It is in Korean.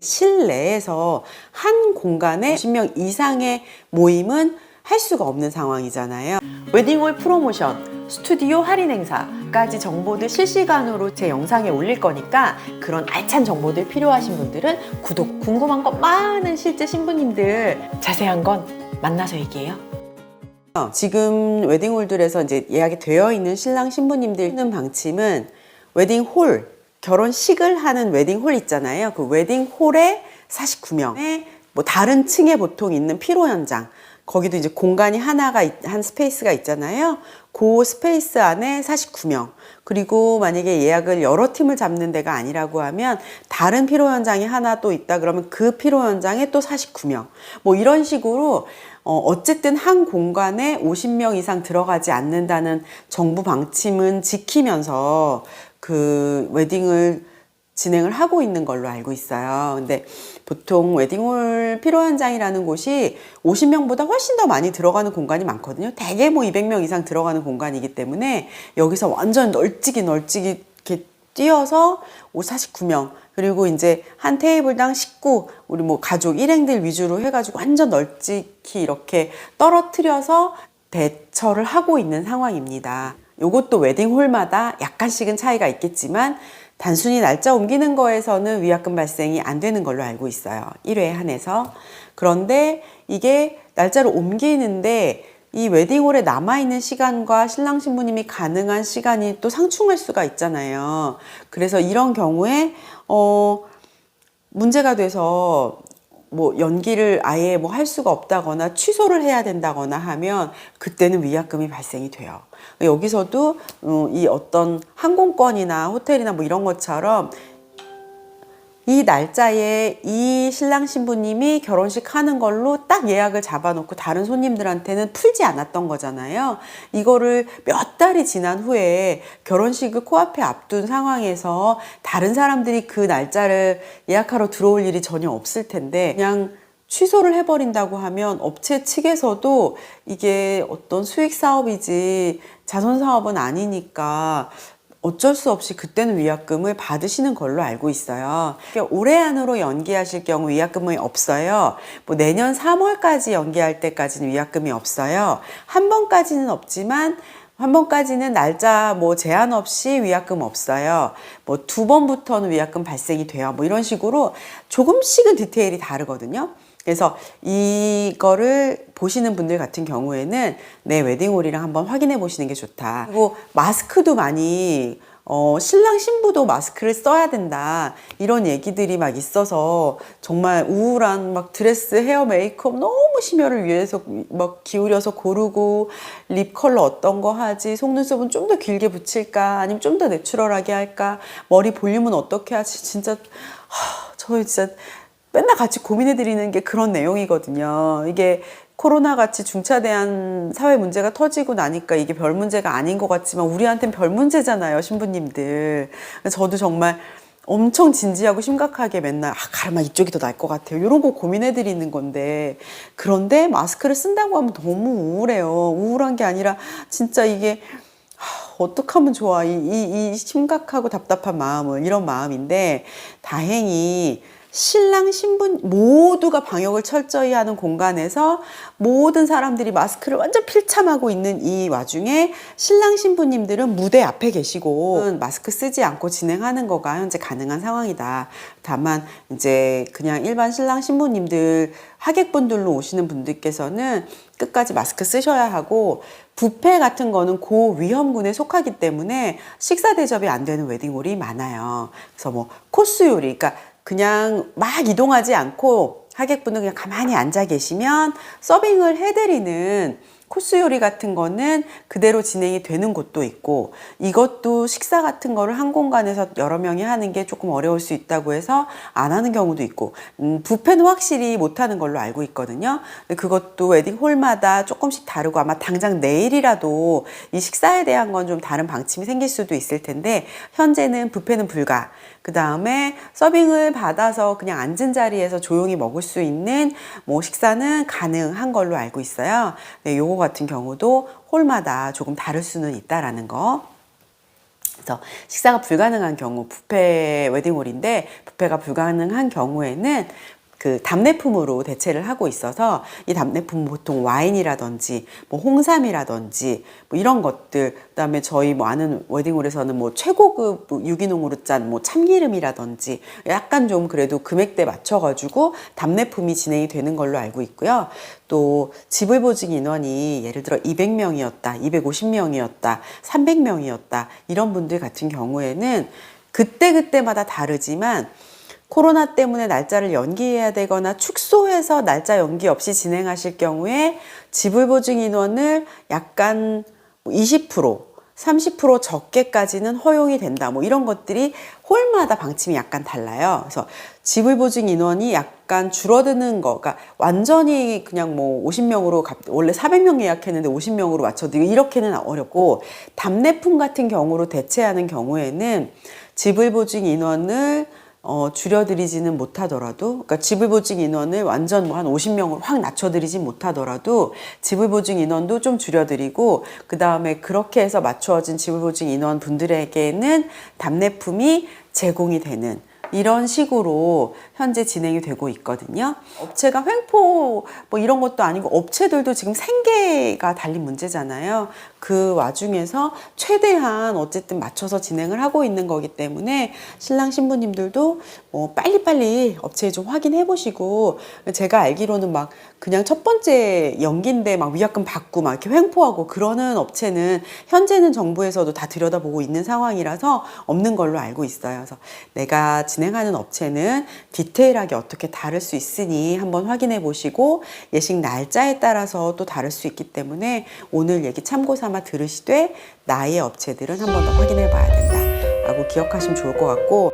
실내에서 한 공간에 50명 이상의 모임은 할 수가 없는 상황이잖아요. 웨딩홀 프로모션, 스튜디오 할인 행사까지 정보들 실시간으로 제 영상에 올릴 거니까 그런 알찬 정보들 필요하신 분들은 구독, 궁금한 거 많은 실제 신부님들 자세한 건 만나서 얘기해요. 어, 지금 웨딩홀들에서 이제 예약이 되어 있는 신랑 신부님들 있는 방침은 웨딩홀 결혼식을 하는 웨딩홀 있잖아요. 그 웨딩홀에 49명의 뭐 다른 층에 보통 있는 피로 현장 거기도 이제 공간이 하나가 있- 한 스페이스가 있잖아요. 그 스페이스 안에 49명. 그리고 만약에 예약을 여러 팀을 잡는 데가 아니라고 하면 다른 피로 현장이 하나 또 있다 그러면 그 피로 현장에 또 49명. 뭐 이런 식으로 어, 어쨌든 한 공간에 50명 이상 들어가지 않는다는 정부 방침은 지키면서 그 웨딩을 진행을 하고 있는 걸로 알고 있어요. 근데 보통 웨딩홀 피로 현장이라는 곳이 50명보다 훨씬 더 많이 들어가는 공간이 많거든요. 대개 뭐 200명 이상 들어가는 공간이기 때문에 여기서 완전 널찍이 널찍이 이렇게 뛰어서 49명 그리고 이제 한 테이블당 식구 우리 뭐 가족 일행들 위주로 해가지고 완전 널찍이 이렇게 떨어뜨려서 대처를 하고 있는 상황입니다. 요것도 웨딩홀마다 약간씩은 차이가 있겠지만 단순히 날짜 옮기는 거에서는 위약금 발생이 안 되는 걸로 알고 있어요. 1회에 한해서. 그런데 이게 날짜를 옮기는데 이 웨딩홀에 남아있는 시간과 신랑 신부님이 가능한 시간이 또 상충할 수가 있잖아요. 그래서 이런 경우에, 어, 문제가 돼서 뭐 연기를 아예 뭐 할 수가 없다거나 취소를 해야 된다거나 하면 그때는 위약금이 발생이 돼요. 여기서도 어, 이 어떤 항공권이나 호텔이나 뭐 이런 것처럼 이 날짜에 이 신랑 신부님이 결혼식 하는 걸로 딱 예약을 잡아놓고 다른 손님들한테는 풀지 않았던 거잖아요. 이거를 몇 달이 지난 후에 결혼식을 코앞에 앞둔 상황에서 다른 사람들이 그 날짜를 예약하러 들어올 일이 전혀 없을 텐데 그냥 취소를 해버린다고 하면 업체 측에서도 이게 어떤 수익 사업이지 자선 사업은 아니니까 어쩔 수 없이 그때는 위약금을 받으시는 걸로 알고 있어요. 올해 안으로 연기하실 경우 위약금이 없어요. 뭐 내년 3월까지 연기할 때까지는 위약금이 없어요. 한 번까지는 없지만 한 번까지는 날짜 뭐 제한 없이 위약금 없어요. 뭐 두 번부터는 위약금 발생이 돼요. 뭐 이런 식으로 조금씩은 디테일이 다르거든요. 그래서 이거를 보시는 분들 같은 경우에는 내 웨딩홀이랑 한번 확인해 보시는 게 좋다. 그리고 마스크도 많이 어, 신랑 신부도 마스크를 써야 된다. 이런 얘기들이 막 있어서 정말 우울한 막 드레스, 헤어, 메이크업 너무 심혈을 위해서 막 기울여서 고르고 립 컬러 어떤 거 하지, 속눈썹은 좀 더 길게 붙일까, 아니면 좀 더 내추럴하게 할까, 머리 볼륨은 어떻게 하지, 진짜, 하, 저 진짜 맨날 같이 고민해 드리는 게 그런 내용이거든요. 이게 코로나 같이 중차대한 사회 문제가 터지고 나니까 이게 별 문제가 아닌 것 같지만 우리한테는 별 문제잖아요, 신부님들. 저도 정말 엄청 진지하고 심각하게 맨날 아 가르마 이쪽이 더 나을 것 같아요. 이런 거 고민해 드리는 건데 그런데 마스크를 쓴다고 하면 너무 우울해요. 우울한 게 아니라 진짜 이게 하, 어떡하면 좋아. 이, 이, 이 심각하고 답답한 마음을, 이런 마음인데, 다행히 신랑, 신부 모두가 방역을 철저히 하는 공간에서 모든 사람들이 마스크를 완전 필참하고 있는 이 와중에 신랑, 신부님들은 무대 앞에 계시고 마스크 쓰지 않고 진행하는 거가 현재 가능한 상황이다. 다만 이제 그냥 일반 신랑, 신부님들 하객분들로 오시는 분들께서는 끝까지 마스크 쓰셔야 하고 뷔페 같은 거는 고위험군에 속하기 때문에 식사 대접이 안 되는 웨딩홀이 많아요. 그래서 뭐 코스 요리, 그러니까 그냥 막 이동하지 않고 하객분은 그냥 가만히 앉아 계시면 서빙을 해드리는 코스 요리 같은 거는 그대로 진행이 되는 곳도 있고 이것도 식사 같은 거를 한 공간에서 여러 명이 하는 게 조금 어려울 수 있다고 해서 안 하는 경우도 있고 음, 뷔페는 확실히 못 하는 걸로 알고 있거든요. 그것도 웨딩 홀마다 조금씩 다르고 아마 당장 내일이라도 이 식사에 대한 건 좀 다른 방침이 생길 수도 있을 텐데 현재는 뷔페는 불가. 그 다음에 서빙을 받아서 그냥 앉은 자리에서 조용히 먹을 수 있는 뭐 식사는 가능한 걸로 알고 있어요. 네, 요거 같은 경우도 홀마다 조금 다를 수는 있다라는 거. 그래서 식사가 불가능한 경우 뷔페 웨딩홀인데 뷔페가 불가능한 경우에는 그 답례품으로 대체를 하고 있어서 이 답례품은 보통 와인이라든지 뭐 홍삼이라든지 뭐 이런 것들 그다음에 저희 뭐 아는 웨딩홀에서는 뭐 최고급 뭐 유기농으로 짠 뭐 참기름이라든지 약간 좀 그래도 금액대 맞춰가지고 답례품이 진행이 되는 걸로 알고 있고요. 또 지불 보증 인원이 예를 들어 200명이었다, 250명이었다, 300명이었다 이런 분들 같은 경우에는 그때 그때마다 다르지만 코로나 때문에 날짜를 연기해야 되거나 축소해서 날짜 연기 없이 진행하실 경우에 지불 보증 인원을 약간 20% 30% 적게까지는 허용이 된다. 뭐 이런 것들이 홀마다 방침이 약간 달라요. 그래서 지불 보증 인원이 약간 줄어드는 거, 그러니까 완전히 그냥 뭐 50명으로 원래 400명 예약했는데 50명으로 맞춰도 이렇게는 어렵고 답례품 같은 경우로 대체하는 경우에는 지불 보증 인원을 어, 줄여드리지는 못하더라도, 그러니까 지불보증 인원을 완전 뭐 한 50명으로 확 낮춰드리지 못하더라도 지불보증 인원도 좀 줄여드리고, 그 다음에 그렇게 해서 맞추어진 지불보증 인원 분들에게는 답례품이 제공이 되는 이런 식으로 현재 진행이 되고 있거든요. 업체가 횡포 뭐 이런 것도 아니고 업체들도 지금 생계가 달린 문제잖아요. 그 와중에서 최대한 어쨌든 맞춰서 진행을 하고 있는 거기 때문에 신랑 신부님들도 뭐 빨리빨리 업체에 좀 확인해 보시고 제가 알기로는 막 그냥 첫 번째 연기인데 막 위약금 받고 막 이렇게 횡포하고 그러는 업체는 현재는 정부에서도 다 들여다보고 있는 상황이라서 없는 걸로 알고 있어요. 그래서 내가 진행하는 업체는 디테일하게 어떻게 다를 수 있으니 한번 확인해 보시고 예식 날짜에 따라서 또 다를 수 있기 때문에 오늘 얘기 참고 삼아 들으시되 나의 업체들은 한번 더 확인해 봐야 된다. 라고 기억하시면 좋을 것 같고